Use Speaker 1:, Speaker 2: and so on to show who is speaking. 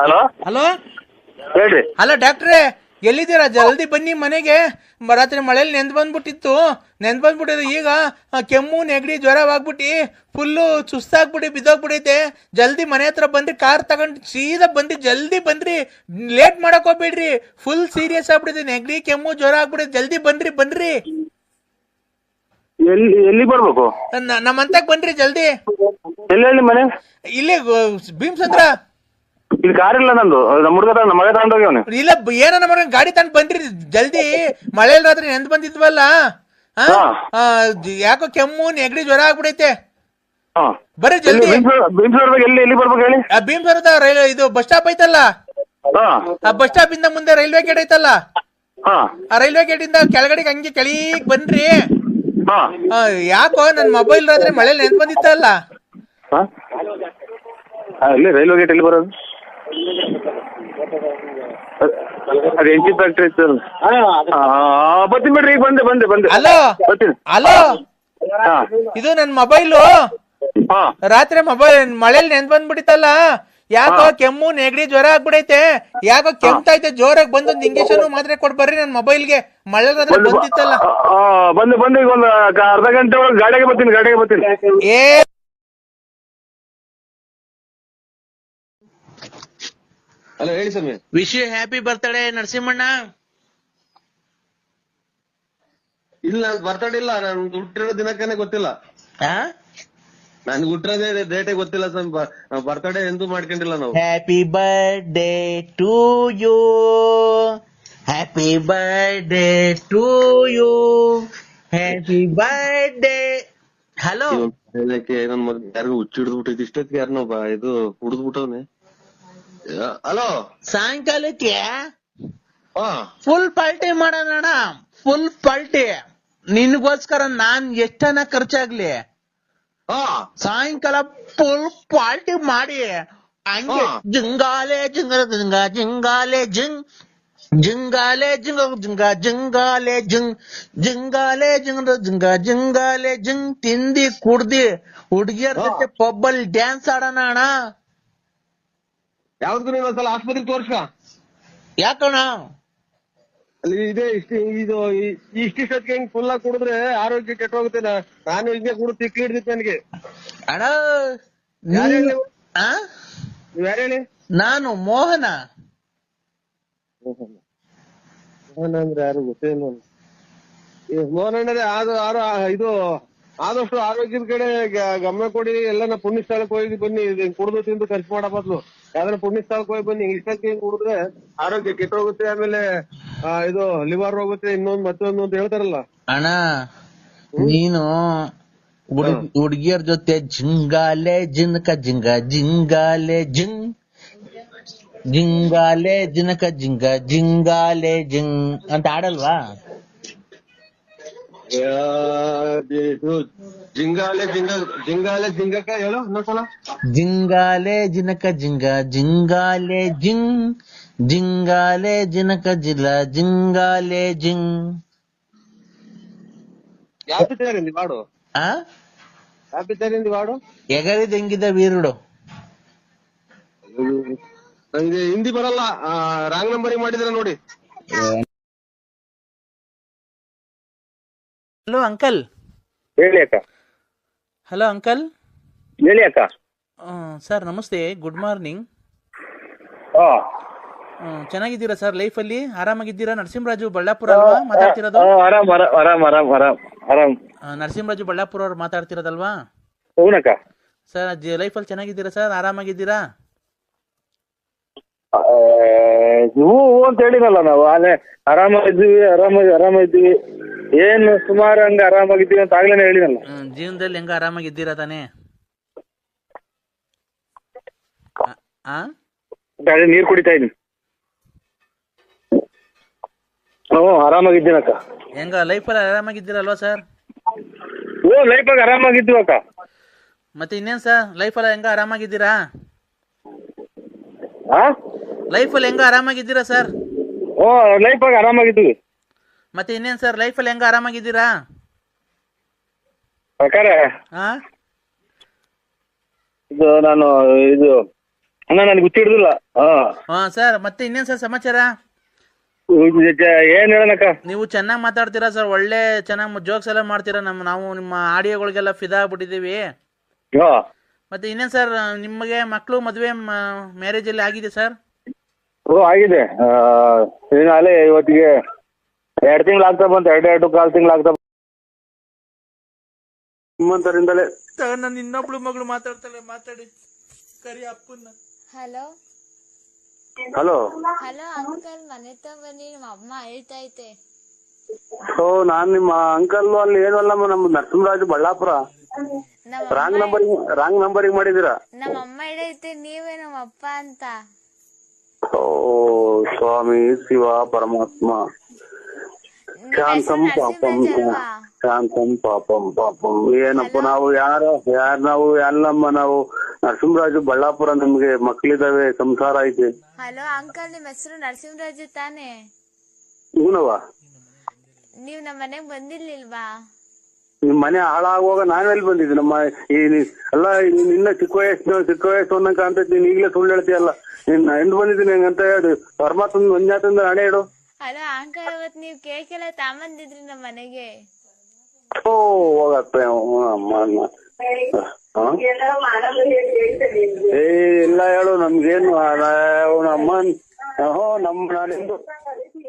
Speaker 1: Hello?
Speaker 2: Hello?
Speaker 1: ಹೇಳ್ರಿ.
Speaker 2: Hello ಡಾಕ್ಟ್ರೇ ಎಲ್ಲಿದ್ದೀರಾ? ಜಲ್ದಿ ಬನ್ನಿ ಮನೆಗೆ. ಮ- ರಾತ್ರಿ ಮಳೇಲಿ ನೆಂದ್ ಬಂದ್ಬಿಟ್ಟಿತ್ತು. ನೆಂದ್ ಬಂದ್ಬಿಟ್ಟಿದ್ರು ಈಗ ಆ, ಕೆಮ್ಮು ನೆಗಡಿ ಜ್ವರವಾಗ್ಬಿಟ್ಟು. ಫುಲ್ಲು ಸುಸ್ತಾಗ್ಬಿಟ್ಟು ಬಿದ್ದೋಗ್ಬಿಟ್ಟೈತೆ. ಜಲ್ದಿ ಮನೆ ಹತ್ರ ಬಂದ್ರಿ ಕಾರ್ ತಗೊಂಡು ಸೀದಾ ಬಂದ್ರಿ ಜಲ್ದಿ ಬಂದ್ರಿ. ಲೇಟ್ ಮಾಡಕ್ ಹೋಗ್ಬೇಡ್ರಿ. ಫುಲ್ ಸೀರಿಯಸ್ ಆಗ್ಬಿಟ್ಟಿದೆ. ನೆಗಡಿ ಕೆಮ್ಮು ಜ್ವರ ಆಗ್ಬಿಟ್ಟಿದೆ. ಜಲ್ದಿ ಬಂದ್ರಿ ಬನ್ರಿ.
Speaker 1: ಎಲ್ಲಿ ಎಲ್ಲಿ ಬರ್ಬೇಕು?
Speaker 2: ನ- ನಮ್ಮಂತಕ್ ಬನ್ರಿ ಜಲ್ದಿ.
Speaker 1: ಮನೆ?
Speaker 2: ಇಲ್ಲಿ ಭೀಮ್ಸಂದ್ರ.
Speaker 1: ಇಲ್ಲಿ ಕಾರ್ ಇಲ್ಲ ನಂದು. ನಮ್ಮ ಹುಡುಗ ನಮ್ಮ ಮಗ
Speaker 2: ಇಲ್ಲ ಬ- ಏನೋ ನಮ್ಮ ಗಾಡಿ ತಂದು ಬಂದ್ರಿ. ಜಲ್ದಿ ಮಳೆ ರಾತ್ರಿ ನೆಂದ್ ಬಂದಿದ್ವಲ್ಲ ಆ?
Speaker 1: ಹಾ.
Speaker 2: ಆ, ಜ- ಯಾಕೋ ಕೆಮ್ಮು ನೆಗಡಿ ಜ್ವರ ಆಗ್ಬಿಡೈತೆ.
Speaker 1: ಹಾ.
Speaker 2: ಬರ್ರಿ ಜಲ್ದಿ.
Speaker 1: ಎಲ್ಲಿ ಎಲ್ಲಿ ಬರ್ಬೇಕು ಹೇಳಿ?
Speaker 2: ಆ ಭೀಮಸರದ ರೈಲ್ ಇದು ಬಸ್ ಸ್ಟಾಪ್ ಐತಲ್ಲ?
Speaker 1: ಹಾ.
Speaker 2: ಆ ಬಸ್ ಸ್ಟಾಪ್ ಇಂದ ಮುಂದೆ ರೈಲ್ವೆ ಗೇಟ್ ಐತಲ್ಲ?
Speaker 1: ಹಾ.
Speaker 2: ಆ ರೈಲ್ವೆ ಗೇಟ್ ಇಂದ ಕೆಳಗಡೆಗೆ ಹಂಗೆ ಕೆಳಗ್ ಬನ್ರಿ.
Speaker 1: ಹಾ.
Speaker 2: ಆ, ಯಾಕೋ ನನ್ ಮೊಬೈಲ್ ರಾತ್ರಿ ಮಳೆ ನೆಂದ್ ಬಂದಿತ್ತಲ್ಲ?
Speaker 1: ಹಾ. ಹಾ, ಎಲ್ಲಿ ರೈಲ್ವೆ ಗೇಟ್ ಎಲ್ಲಿ ಬರೋದು? ಅದ್- ಅದು ಎಂಚಿ ಫ್ಯಾಕ್ಟ್ರಿ ಇತ್ತು. ಹಾ ಬರ್ತೀನಿ ಬಿಡ್ರಿ ಈಗ ಬಂದೆ ಬಂದೆ ಬಂದೆ.
Speaker 2: ಹಲೋ
Speaker 1: ಬರ್ತೀನಿ.
Speaker 2: ಹಲೋ
Speaker 1: ಹಾ.
Speaker 2: ಇದು ನನ್ ಮೊಬೈಲು.
Speaker 1: ಹಾ.
Speaker 2: ರಾತ್ರಿ ಮೊಬೈಲ್ ಮಳೆಯಲ್ಲಿ ನೆನ್ ಬಂದ್ಬಿಟ್ಟಿತ್ತಲ್ಲ? ಯಾಕೋ ಕೆಮ್ಮು ನೆಗಡಿ ಜ್ವರ ಆಗ್ಬಿಡೈತೆ. ಯಾಕೋ ಕೆಮ್ತೈತೆ ಜೋರಾಗಿ ಬಂದು ಒಂದು ಇಂಜೆಕ್ಷನ್ ಮಾತ್ರೆ ಕೊಡ್ ಬರ್ರಿ ನನ್ ಮೊಬೈಲ್ಗೆ. ಮಳೆ ರಾತ್ರಿ ಬಂದಿತ್ತಲ್ಲ.
Speaker 1: ಆ, ಬಂದು ಬಂದು ಈಗ ಒಂದು ಅರ್ಧ ಗಂಟೆ ಒಳಗೆ ಗಾಡಿಗೆ ಬರ್ತೀನಿ ಗಾಡಿಗೆ ಬರ್ತೀನಿ.
Speaker 2: ಏ
Speaker 3: ಹಲೋ ಹೇಳಿ ಸ್ವಾಮಿ.
Speaker 2: Wish you happy birthday Narasimhanna.
Speaker 3: ಇಲ್ಲ ಬರ್ತಡೇ ಇಲ್ಲ ನಾನು ಹುಟ್ಟಿರೋ ದಿನಕ್ಕನೇ ಗೊತ್ತಿಲ್ಲ. ನನ್ಗೆ ಹುಟ್ಟಿರೋದೇ ಡೇಟೇ ಗೊತ್ತಿಲ್ಲ ಸ್ವಾಮಿ ಬರ್ತಡೇ ಎಂದೂ ಮಾಡ್ಕೊಂಡಿಲ್ಲ ನಾವು.
Speaker 2: Happy birthday to you happy birthday to you happy birthday hello
Speaker 3: ಯಾರಿಗೂ ಹುಚ್ಚಿ ಹಿಡಿದ್ಬಿಟ್ಟೈತಿ ಇಷ್ಟೊತ್ತಿಗೆ ಯಾರನ್ನೋ ಬಾ ಇದು ಹುಡಿದ್ಬಿಟ್ಟವ್ನೆ. ಹಲೋ?
Speaker 2: ಸಾಯಂಕಾಲಕ್ಕೆ ಫುಲ್ ಪಾರ್ಟಿ ಮಾಡೋಣ ಫುಲ್ ಪಾರ್ಟಿ ನಿನ್ಗೋಸ್ಕರ ನಾನ್ ಎಷ್ಟನ ಖರ್ಚಾಗ್ಲಿ? ಸಾಯಂಕಾಲ ಫುಲ್ ಪಾರ್ಟಿ ಮಾಡಿ. ಹಂಗೆ. ಜಿಂಗಾಲೆ ಜಿಂಗ ಜಿಂಗ ಜಿಂಗಾಲೆ ಜಿಂಗ್ ಜಿಂಗಾಲೆ ಜಿಂಗ ಜಿಂಗ ಜಿಂಗಾಲೆ ಜಿಂಗ್ ಜಿಂಗಾಲೆ ಜಿಂಗ ಜಿಂಗ ಜಿಂಗಾಲೆ ಜಿಂಗ್ ತಿಂದಿ ಕುಡ್ದಿ ಹುಡುಗಿಯರ್. ಜೊತೆ ಪಬ್ಬಲ್ ಡ್ಯಾನ್ಸ್ ಆಡೋಣ ಅಣ್ಣ.
Speaker 3: ಯಾವ್ದು ಒಂದ್ಸಲ ಆಸ್ಪತ್ರೆಗೆ ತೋರ್ಸ್ಕ.
Speaker 2: ಯಾಕಣ್ಣ?
Speaker 3: ಅಲ್ಲಿ ಇದೆ ಇಷ್ಟು ಇದು ಇಷ್ಟಿಷ್ಟೊತ್ತಿಗೆ ಹಿಂಗ್ ಫುಲ್ ಆಗಿ ಕುಡಿದ್ರೆ ಆರೋಗ್ಯ ಕೆಟ್ಟೋಗುತ್ತೆ ಹೋಗುತ್ತೆ ನಾನು ಹಿಂಗೆ ಕುಡಿದು ತಿಕ್ಕಿ ಹಿಡಿದಿತ್ತು ನನಗೆ.
Speaker 2: ಅಣ್ಣ
Speaker 3: ಯಾರು ಹೇಳಿ?
Speaker 2: ಆ?
Speaker 3: ನೀವ್ ಯಾರು ಹೇಳಿ?
Speaker 2: ನಾನು ಮೋಹನ.
Speaker 3: ಮೋಹನ. ಅಂದ್ರೆ ಯಾರು ಗೊತ್ತೇ ಇಲ್ಲ ಮೋಹನ್ ಅಣ್ಣರೇ ಅದು ಯಾರು ಇದು ಆದಷ್ಟು ಆರೋಗ್ಯದ ಕಡೆ ಗಮನ ಕೊಡಿ ಎಲ್ಲನ ಪುಣ್ಯ ಸ್ಥಳಕ್ಕೆ ಹೋಗಿ ಬನ್ನಿ ಕುಡಿದು ತಿಂದು ಖರ್ಚು ಮಾಡೋ ಬದ್ಲು. ಯಾವ್ದಾರ ಪುಣ್ಯ ಸ್ಥಳಕ್ಕೆ ಹೋಗಿ ಬನ್ನಿ ಇಷ್ಟಕ್ಕೆ ಹಿಂಗ್ ಕುಡಿದ್ರೆ ಆರೋಗ್ಯ ಕೆಟ್ಟೋಗುತ್ತೆ ಆಮೇಲೆ ಇದು ಲಿವರ್ ಹೋಗುತ್ತೆ ಇನ್ನೊಂದ್ ಮತ್ತೊಂದು ಅಂತ ಹೇಳ್ತಾರಲ್ಲ.
Speaker 2: ಅಣ್ಣ ನೀನು ಹುಡುಗಿಯರ ಜೊತೆ ಜಿಂಗಾಲೆ ಜಿನಕ ಜಿಂಗ ಜಿಂಗಾಲೆ ಜಿಂಗ್ ಜಿಂಗಾಲೆ ಜಿನಕ ಜಿಂಗ ಜಿಂಗಾಲೆ ಜಿಂಗ್ ಅಂತ ಆಡಲ್ವಾ
Speaker 3: ಜಿಂಗಾಲೆ ಜಿಂಗ ಜಿಂಗಾಲೆ ಜಿಂಗಕ್ಕ ಹೇಳು ಇನ್ನೊಂದ್ಸಲ
Speaker 2: ಜಿಂಗಾಲೆ ಜಿನಕ ಜಿಂಗ ಜಿಂಗಾಲೆ ಜಿಂಗ್ ಜಿಂಗಾಲೆ ಜಿನಕ ಜಿಲ್ಲ ಜಿಂಗಾಲೆ ಜಿಂಗ್
Speaker 3: ಪಿಕ್ಚರ್ ಇಂದಿ ಹಾಡು
Speaker 2: ಎಗರಿದ ಹೆಂಗಿದ ವೀರುಡು?
Speaker 3: ನಂಗೆ ಹಿಂದಿ ಬರಲ್ಲ. ರಾಂಗ್ ನಂಬರಿಂಗ್ ಮಾಡಿದ್ರೆ ನೋಡಿ.
Speaker 2: ಹಲೋ ಅಂಕಲ್
Speaker 1: ಹೇಳಿ ಅಕ್ಕ.
Speaker 2: ಹಲೋ ಅಂಕಲ್
Speaker 1: ಹೇಳಿ ಅಕ್ಕ.
Speaker 2: ಸರ್ ನಮಸ್ತೆ. ಗುಡ್ ಮಾರ್ನಿಂಗ್ ಚೆನ್ನಾಗಿದ್ದೀರಾ ಸರ್ ಲೈಫ್ ಅಲ್ಲಿ? ಆರಾಮಾಗಿದ್ದೀರಾ? ನರಸಿಂಹರಾಜು ಬಳ್ಳಾಪುರ ಅಲ್ವಾ? ಮಾತಾಡ್ತಿರೋದು? ನರಸಿಂಹರಾಜು ಬಳ್ಳಾಪುರ ಅವ್ರು ಮಾತಾಡ್ತಿರೋದಲ್ವಾ? ಸರ್ ಲೈಫ್ ಲೈಫಲ್ಲಿ ಚೆನ್ನಾಗಿದ್ದೀರಾ ಸರ್ ಆರಾಮಾಗಿದ್ದೀರಾ?
Speaker 1: ನೀವು ಅಂತ ಹೇಳಿನಲ್ಲ ನಾವು. ಆರಾಮಾಗಿದ್ದೀವಿ ಆರಾಮಾಗಿ ಆರಾಮಾಗಿದ್ದೀವಿ ಏನು ಸುಮಾರು ಹಂಗ ಆರಾಮಾಗಿದ್ದೀವಿ ಅಂತ ಆಗ್ಲೇ ಹೇಳಿದಲ್ಲ.
Speaker 2: ಹ್ಮ್, ಜೀವನದಲ್ಲಿ ಹೆಂಗ ಆರಾಮಾಗಿದ್ದೀರಾ ತಾನೇ? ಆ- ಆ?
Speaker 1: ನೀರ್ ಕುಡಿತಾ ಇದೀನಿ. ಹ್ಞೂ ಆರಾಮಾಗಿದ್ದೀನಕ್ಕ.
Speaker 2: ಹೆಂಗ ಲೈಫಲ್ಲಿ ಆರಾಮಾಗಿದ್ದೀರಲ್ವಾ ಸರ್
Speaker 1: ಓ ಲೈಫಾಗ ಆರಾಮಾಗಿದ್ದೀವಿ ಅಕ್ಕ.
Speaker 2: ಮತ್ತೆ ಇನ್ನೇನ್ ಸರ್ ಲೈಫಲ್ಲಿ ಹೆಂಗ ಆರಾಮಾಗಿದ್ದೀರಾ?
Speaker 1: ಹಾ
Speaker 2: ಲೈಫಲ್ಲಿ ಹೆಂಗ ಆರಾಮಾಗಿದ್ದೀರಾ ಸರ್
Speaker 1: ಓ ಲೈಫಾಗ ಆರಾಮಾಗಿದ್ದೀವಿ
Speaker 2: ಮತ್ತೆ ಇನ್ನೇನ್ ಸರ್? ಲೈಫಲ್ಲಿ ಹೆಂಗ ಆರಾಮಾಗಿದ್ದೀರಾ? ಹಾ
Speaker 1: ಇದು ನಾನು ಇದು ಅಣ್ಣ ನನಗೆ ಗೊತ್ತಿಡ್ದಿಲ್ಲ ಹಾ.
Speaker 2: ಹಾ ಸರ್ ಮತ್ತೆ ಇನ್ನೇನ್ ಸರ್ ಸಮಾಚಾರ?
Speaker 1: ಏನ್ ಹೇಳನಕ್ಕ
Speaker 2: ನೀವು ಚೆನ್ನಾಗಿ ಮಾತಾಡ್ತೀರಾ ಸರ್? ಒಳ್ಳೆ ಚೆನ್ನಾಗಿ ಜೋಕ್ಸ್ ಎಲ್ಲ ಮಾಡ್ತೀರಾ ನಮ್ಮ ನಾವು ನಿಮ್ಮ ಆಡಿಯೋಗಳಿಗೆಲ್ಲ ಫಿದಾ ಆಗ್ಬಿಟ್ಟಿದ್ದೀವಿ.
Speaker 1: ಹಾ.
Speaker 2: ಮತ್ತೆ ಇನ್ನೇನ್ ಸರ್ ನಿಮಗೆ ಮಕ್ಕಳು ಮದುವೆ ಮ್ಯಾರೇಜ್ ಅಲ್ಲಿ ಆಗಿದೆ ಸರ್?
Speaker 1: ಓ ಆಗಿದೆ. ಆ, ಇನ್ನು ಇವತ್ತಿಗೆ ಎರಡು ತಿಂಗಳು ಆಗ್ತಾ ಬಂತು ಎರಡು ಎರಡು ಕಾಲು ತಿಂಗಳು ಆಗ್ತಾ ಬಂತು. ನಿಮ್ಮಂತರಿಂದಲೇ
Speaker 2: ನಾನು ಇನ್ನೊಬ್ಳು ಮಗಳು ಮಾತಾಡ್ತಾಳೆ ಮಾತಾಡಿ. ಕರಿ ಅಪ್ಪನ್ನ.
Speaker 4: ಹಲೋ.
Speaker 1: ಹಲೋ.
Speaker 4: ಹಲೋ ಅಂಕಲ್ ಮನೆ ಹತ್ರ ಬನ್ನಿ ನಿಮ್ಮ ಅಮ್ಮ ಐತೆ.
Speaker 1: ಓ ನಾನ್ ನಿಮ್ಮ ಅಂಕಲ್ ಅಲ್ಲಿ ಏನಲ್ಲಮ್ಮ ನಮ್ಮ ನರಸಿಂಹರಾಜು ಬಳ್ಳಾಪುರ.
Speaker 4: ನಮ್ಮ
Speaker 1: ರಾಂಗ್ ನಂಬರ್ ರಾಂಗ್ ನಂಬರಿಗೆ ಮಾಡಿದೀರಾ
Speaker 4: ನಮ್ಮ ಅಮ್ಮ ಹೇಳೈತೆ ನೀವೇ ನಮ್ಮ ಅಪ್ಪ ಅಂತ.
Speaker 1: ಓ ಸ್ವಾಮಿ ಶಿವ ಪರಮಾತ್ಮ. ಶಾಂತಂ ಪಾಪಂ ಶಾಂತಂ ಪಾಪಂ ಪಾಪಂ. ಏನಪ್ಪ ನಾವು ಯಾರ ಯಾರ್ ನಾವು ಅಲ್ಲಮ್ಮ ನಾವು? ನರಸಿಂಹರಾಜು ಬಳ್ಳಾಪುರ ನಮ್ಗೆ ಮಕ್ಳಿದಾವೆ ಸಂಸಾರ ಐತೆ.
Speaker 4: ಹಲೋ ಅಂಕಲ್ ನಿಮ್ ಹೆಸರು ನರಸಿಂಹರಾಜು ತಾನೆ?
Speaker 1: ಹೂನವ
Speaker 4: ನೀವ್ ನಮ್ಮ ಮನೆಗ್ ಬಂದಿರ್ಲಿಲ್ವಾ?
Speaker 1: ನಿಮ್ ಮನೆ ಹಾಳಾಗುವಾಗ ನಾವೆಲ್ಲಿ ಬಂದಿದ್ದೆ? ನಮ್ಮ ಈ ಅಲ್ಲ ನಿನ್ನ ಚಿಕ್ಕ ವಯಸ್ಸು ಚಿಕ್ಕ ವಯಸ್ಸು ಅನ್ನಕ ಅಂತ ನೀನ್ ಈಗಲೇ ಸುಳ್ಳು ಹೇಳ್ತೀಯಲ್ಲ. ನಿನ್ನ ಎಂದ್ ಬಂದಿದ್ದೀನಿ ಹೆಂಗಂತ ಹೇಳಿ. ಪರಮಾತ್ಮ ಮಂಜಾತಂದ ಹಣೆ ಇಡು
Speaker 4: ಹಲೋ ಅಂಕಲ್ ಅವತ್ ನೀವು ಕೇಕ್ ಎಲ್ಲ ತಾಂಬಂದಿದ್ರಿ ನಮ್ಮ ಮನೆಗೆ
Speaker 1: ಹೋಗತ್ತೆ? ಏ, ಇಲ್ಲ ಹೇಳು, ನಮ್ಗೇನು ಅಮ್ಮನ್ ಹೋ ನಮ್ಮ ನಾನಿಂದು